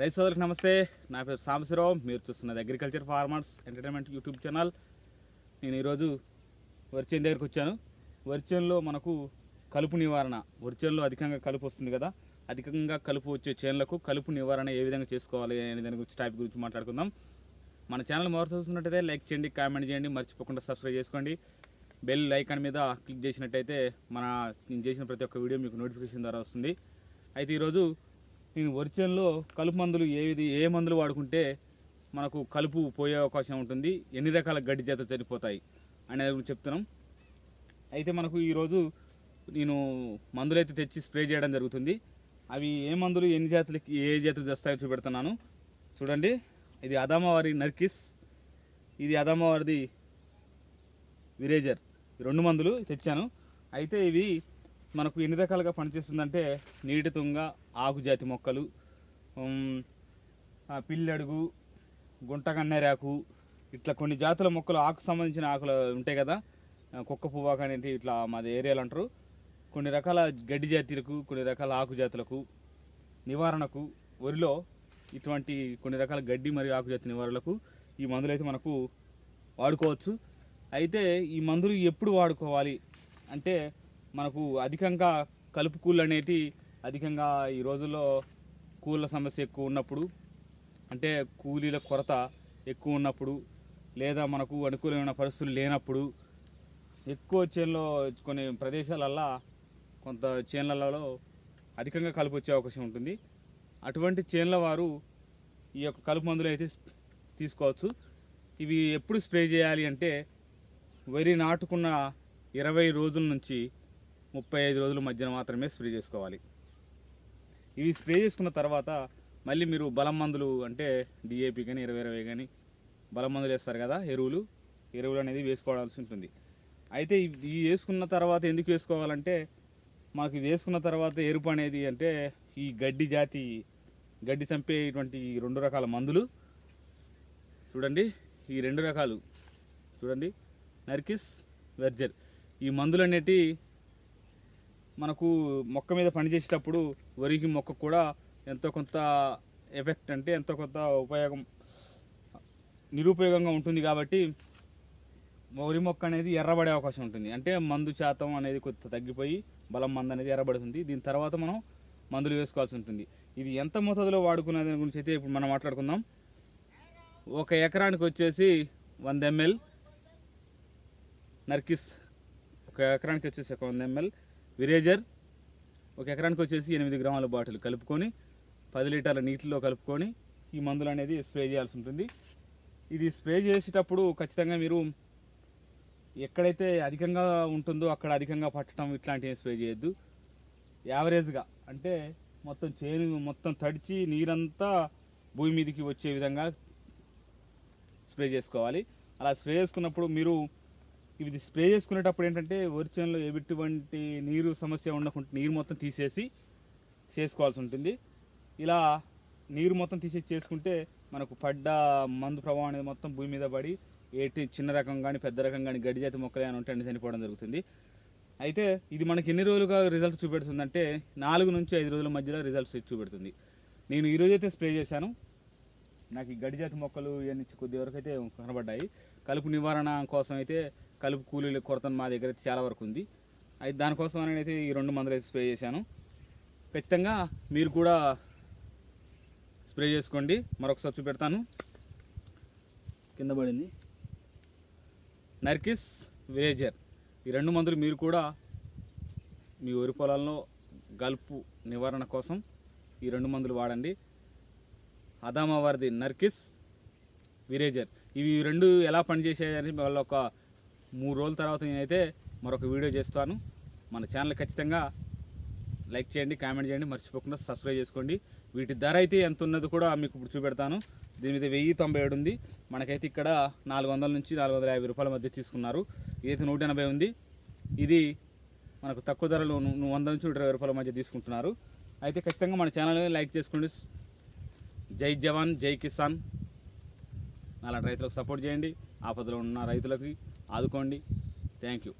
రైతు సోదరులకు నమస్తే. నా పేరు సాంబశివరావు. మీరు చూస్తున్నది agriculture farmers entertainment YouTube channel నేను ఈరోజు వర్చేన్ దగ్గరికి వచ్చాను. వర్చేన్లో మనకు కలుపు నివారణ వర్చేన్లో అధికంగా కలుపు వస్తుంది కదా అధికంగా కలుపు వచ్చే చేనులకు కలుపు నివారణ ఏ విధంగా చేసుకోవాలి అనే దాని గురించి టాపిక్ గురించి మాట్లాడుకుందాం. మన ఛానల్ మొదటి చూస్తున్నట్టయితే లైక్ చేయండి కామెంట్ చేయండి మర్చిపోకుండా సబ్స్క్రైబ్ చేసుకోండి. బెల్ ఐకాన్ మీద క్లిక్ చేసినట్టయితే మన నేను చేసిన ప్రతి ఒక్క వీడియో మీకు నోటిఫికేషన్ ద్వారా వస్తుంది. అయితే ఈరోజు నేను ఒరిజినల్లో కలుపు మందులు ఏది ఏ మందులు వాడుకుంటే మనకు కలుపు పోయే అవకాశం ఉంటుంది. ఎన్ని రకాల గడ్డి చేత చనిపోతాయి అనేది గురించి చెప్తున్నాం. అయితే మనకు ఈరోజు నేను మందులు అయితే తెచ్చి స్ప్రే చేయడం జరుగుతుంది. అవి ఏ మందులు ఎన్ని జాతులకి ఏ జాతులు తెస్తాయో చూపెడుతున్నాను. చూడండి. ఇది అదామవారి నర్కిస్. ఇది అదామవారిది విరేజర్. రెండు మందులు తెచ్చాను. అయితే ఇవి మనకు ఎన్ని రకాలుగా పనిచేస్తుందంటే నీటి తుంగ ఆకుజాతి మొక్కలు పిల్లడుగు గుంటగన్నేరాకు ఇట్లా కొన్ని జాతుల మొక్కలు ఆకు సంబంధించిన ఆకులు ఉంటాయి కదా కుక్క పువ్వాకు అనేది ఇట్లా మాది ఏరియాలు అంటారు. కొన్ని రకాల గడ్డి జాతులకు కొన్ని రకాల ఆకు జాతులకు నివారణకు వరిలో ఇటువంటి కొన్ని రకాల గడ్డి మరియు ఆకు జాతి నివారణలకు ఈ మందులు అయితే మనకు వాడుకోవచ్చు. అయితే ఈ మందులు ఎప్పుడు వాడుకోవాలి అంటే మనకు అధికంగా కలుపు కూళ్ళు అనేటి అధికంగా ఈ రోజుల్లో కూళ్ళ సమస్య ఎక్కువ ఉన్నప్పుడు అంటే కూలీల కొరత ఎక్కువ ఉన్నప్పుడు లేదా మనకు అనుకూలమైన పరిస్థితులు లేనప్పుడు ఎక్కువ చేనులో కొన్ని ప్రదేశాలల్లో కొంత చేన్లలో అధికంగా కలుపు వచ్చే అవకాశం ఉంటుంది. అటువంటి చేన్ల వారు ఈ యొక్క కలుపు మందులు అయితే తీసుకోవచ్చు. ఇవి ఎప్పుడు స్ప్రే చేయాలి అంటే వరి నాటుకున్న ఇరవై రోజుల నుంచి ముప్పై ఐదు రోజుల మధ్యన మాత్రమే స్ప్రే చేసుకోవాలి. ఇవి స్ప్రే చేసుకున్న తర్వాత మళ్ళీ మీరు బలం మందులు అంటే డిఏపి కానీ ఇరవై ఇరవై కానీ బలం మందులు వేస్తారు కదా ఎరువులు. ఎరువులు అనేది వేసుకోవాల్సి ఉంటుంది. అయితే ఇవి వేసుకున్న తర్వాత ఎందుకు వేసుకోవాలంటే మాకు ఇది వేసుకున్న తర్వాత ఎరుపు అనేది అంటే ఈ గడ్డి జాతి గడ్డి చంపేటువంటి ఈ రెండు రకాల మందులు. చూడండి ఈ రెండు రకాలు. చూడండి నర్కిస్ వెర్జర్. ఈ మందులు అనేటివి మనకు మొక్క మీద పనిచేసేటప్పుడు వరికి మొక్క కూడా ఎంతో కొంత ఎఫెక్ట్ అంటే ఎంతో కొంత ఉపయోగం నిరుపయోగంగా ఉంటుంది కాబట్టి వరి మొక్క అనేది ఎర్రబడే అవకాశం ఉంటుంది. అంటే మందు శాతం అనేది కొంత తగ్గిపోయి బలం మందు అనేది ఎర్రబడుతుంది. దీని తర్వాత మనం మందులు వేసుకోవాల్సి ఉంటుంది. ఇది ఎంత మోతాదులో వాడుకునే దాని గురించి అయితే ఇప్పుడు మనం మాట్లాడుకుందాం. ఒక ఎకరానికి వచ్చేసి వంద ఎంఎల్ నర్కిస్ ఒక ఎకరానికి వచ్చేసి ఒక వంద ఎంఎల్ విరేజర్ ఒక ఎకరానికి వచ్చేసి ఎనిమిది గ్రాముల బాటిల్ కలుపుకొని పది లీటర్ల నీటిలో కలుపుకొని ఈ మందులు అనేది స్ప్రే చేయాల్సి ఉంటుంది. ఇది స్ప్రే చేసేటప్పుడు ఖచ్చితంగా మీరు ఎక్కడైతే అధికంగా ఉంటుందో అక్కడ అధికంగా పట్టడం ఇట్లాంటివి స్ప్రే చేయొద్దు. యావరేజ్గా అంటే మొత్తం చేను మొత్తం తడిచి నీరంతా భూమి మీదకి వచ్చే విధంగా స్ప్రే చేసుకోవాలి. అలా స్ప్రే చేసుకున్నప్పుడు మీరు ఇది స్ప్రే చేసుకునేటప్పుడు ఏంటంటే వరిచేనులో ఎటువంటి నీరు సమస్య ఉండకుండా నీరు మొత్తం తీసేసి చేసుకోవాల్సి ఉంటుంది. ఇలా నీరు మొత్తం తీసేసి చేసుకుంటే మనకు పడ్డ మందు ప్రభావం అనేది మొత్తం భూమి మీద పడి ఏటి చిన్న రకం కానీ పెద్ద రకం కానీ గడ్డి జాతి మొక్కలు అని ఉంటే అన్ని చనిపోవడం జరుగుతుంది. అయితే ఇది మనకి ఎన్ని రోజులుగా రిజల్ట్ చూపెడుతుందంటే నాలుగు నుంచి ఐదు రోజుల మధ్యలో రిజల్ట్స్ చూపెడుతుంది. నేను ఈ అయితే స్ప్రే చేశాను. నాకు ఈ గడిజాతి మొక్కలు ఇవన్నీ కొద్ది వరకు అయితే కనబడ్డాయి. కలుపు నివారణ కోసం అయితే కలుపు కూలీల కొరత మా దగ్గర అయితే చాలా వరకు ఉంది. అయితే దానికోసం నేనైతే అయితే ఈ రెండు మందులు అయితే స్ప్రే చేశాను. ఖచ్చితంగా మీరు కూడా స్ప్రే చేసుకోండి. మరొకసారి చూపెడతాను. కింద పడింది. నర్కిస్ విలేజర్. ఈ రెండు మందులు మీరు కూడా మీ వరి పొలాల్లో గల్పు నివారణ కోసం ఈ రెండు మందులు వాడండి. అదామవారిది నర్కిస్ విరేజర్ ఇవి రెండు ఎలా పనిచేసేదని వాళ్ళ ఒక మూడు రోజుల తర్వాత నేనైతే మరొక వీడియో చేస్తాను. మన ఛానల్ ఖచ్చితంగా లైక్ చేయండి కామెంట్ చేయండి మర్చిపోకుండా సబ్స్క్రైబ్ చేసుకోండి. వీటి ధర అయితే ఎంత ఉన్నది కూడా మీకు ఇప్పుడు చూపెడతాను. దీని మీద వెయ్యి తొంభై ఏడు ఉంది. మనకైతే ఇక్కడ నాలుగు వందల నుంచి నాలుగు వందల యాభై రూపాయల మధ్య తీసుకున్నారు. ఇదైతే నూట ఎనభై ఉంది. ఇది మనకు తక్కువ ధరలో వంద నుంచి నూట ఇరవై రూపాయల మధ్య తీసుకుంటున్నారు. అయితే ఖచ్చితంగా మన ఛానల్ని లైక్ చేసుకోండి. జై జవాన్ జై కిసాన్. అలాంటి రైతులకు సపోర్ట్ చేయండి. ఆపదలో ఉన్న రైతులకి ఆదుకోండి. Thank you